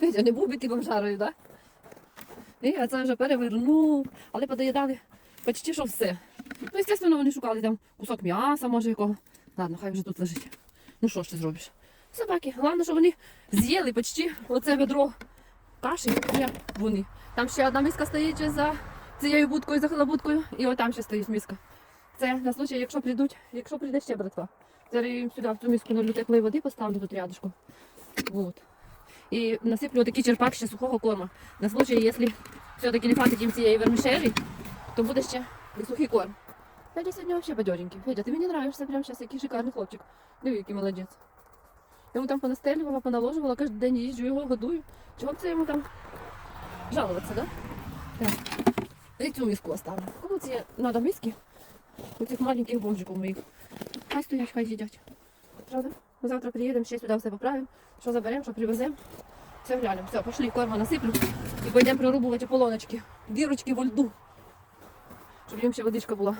Федя, не був би ти бомжарою, так? Да? І це вже перевернув, але подоїдали почти що все. Ну, звісно, вони шукали там кусок м'яса, може якого. Ладно, хай вже тут лежить. Ну що ж ти зробиш? Собаки, головне, що вони з'їли почти оце ведро каші, як вони. Там ще одна миска стоїть за цією будкою, за халабудкою, і отам ще стоїть миска. Це на случай, якщо прийдуть, якщо прийде ще братва. Зараз я їм сюди в цю миску налю теплої води поставлю тут рядышком. Вот. І насиплю такий черпак ще сухого корма. На случай, якщо все-таки не хватить їм цієї вермішелі, то буде ще і сухий корм. Федя сьогодні взагалі бадьоренький. Федя, ти мені нравишся прямо зараз, який шикарний хлопчик. Диви, який молодець. Я йому там понастелювала, поналожувала, кожен день їжджу, його годую. Чого б це йому там жалуватися, да? Так. І цю миску оставлю. Кому ці треба миски? У цих маленьких бомжиків моїх. Хай стоять, хай їдять. Правда? Ми завтра приїдемо, ще сюди все поправимо. Що заберемо, що привеземо. Все глянемо. Все, пошли, корма насиплю і пойдемо прорубувати полоночки. Дірочки во льду. Щоб їм ще водичка була.